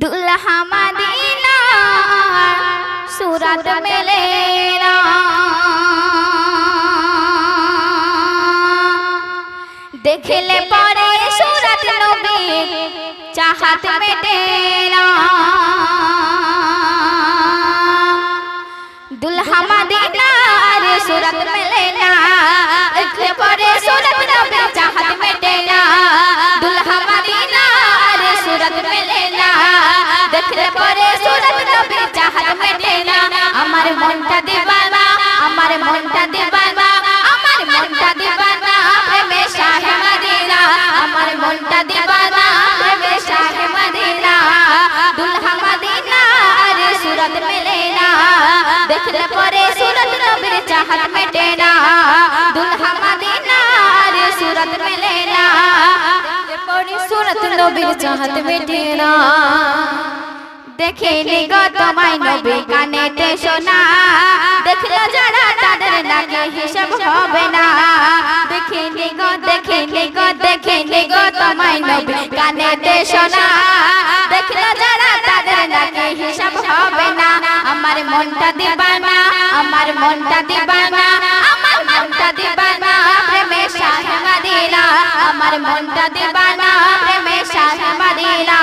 দুলহা Medina সুরত মেলে দেখলে পরে সুরত নবী চাহাত মেটে चाहत में डेरा दुल्हा मदीना रे सूरत में लेना सूरत नबीर चाहत में डेरा দেখিনি গো তোমায় নবী কানেতে শোনা দেখলে যারা তাদের লাগে হিসাব হবে না দেখিনি গো দেখিনি গো দেখিনি গো তোমায় নবী কানেতে শোনা দেখলে যারা তাদের লাগে হিসাব হবে না আমার মনটা দিবানা আমার মনটা দিবানা আমার মনটা দিবানা প্রেমে শাহমা দিলা আমার মনটা দিবানা প্রেমে শাহমা দিলা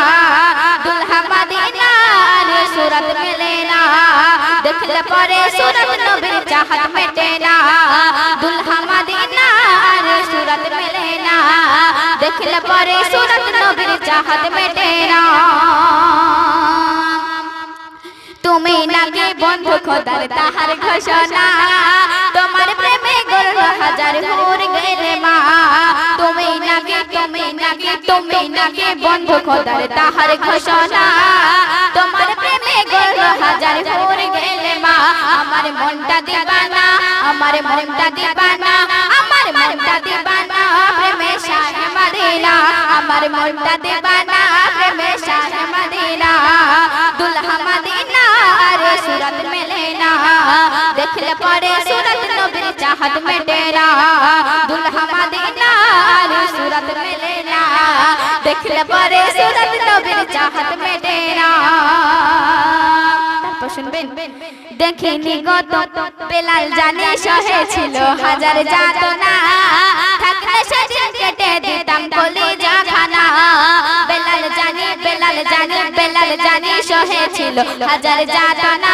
দুলহা মদিনা রে সুরত মিলে না দেখলে পরে সুরত নবীর চাহত মেটে না দুলহা মদিনা রে সুরত মিলে না দেখলে পরে সুরত নবীর চাহত মেটে না তুমি নাকি বন্ধু খোদার তাহার ঘোষণা তোমার প্রেমে গড়ল হাজার হুর গেলে মা তুমি নাকি তুমি নাকি তুমি নাকি বন্ধু খোদার তাহার ঘোষণা তোমার প্রেমে গড়ল হাজার হুর গেলে মা আমার মনটা দিবানা আমার মনটা দিবানা আমার মনটা দিবানা প্রেমে সারে আমার মনটা দিবানা खिल पड़े सूरत नबीर चाहत में डेरा दुल्हा मदीना सूरत में लेना देखल पड़े सूरत नबीर चाहत में डेरा শুনবেন দেখিনি গত বেলাল জানে সহে ছিল হাজার যাত না থাকলে সেদিন কেটে দিতাম বলি জাখানা বেলাল জানি বেলাল জানি বেলাল জানি সহে ছিল হাজার যাত না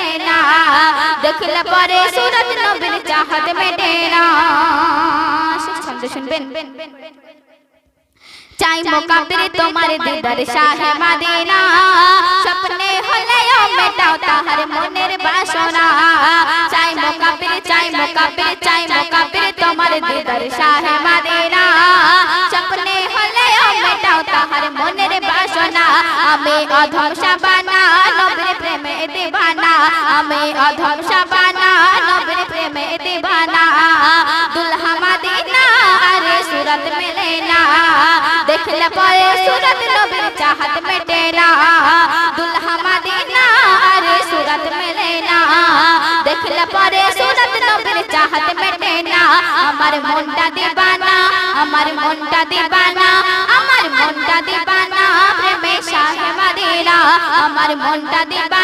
যে করলে পারে সুরত নবির चाहत মে নেরা শুনছেন বেন চাই মোকাবেরে তোমার দেদার শাহ মদিনা सपने হলিও মে দাওতা হর মনের বাসনা চাই মোকাবেরে চাই মোকাবেরে চাই মোকাবেরে তোমার দেদার শাহ মদিনা सपने হলিও মে দাওতা হর মনের বাসনা আমি আধন ছাবা না নবির প্রেমে دیবানা আমি दिल सूरत नबी चाहत मिटेना दुल्हा मदीना अरे सूरत में लेना देख ल सूरत नबी चाहत मुंडा दीवाना हमार मुंडा दीवाना हमार मुंडा दीवाना प्रेम शाह मदीना मुंडा दीवाना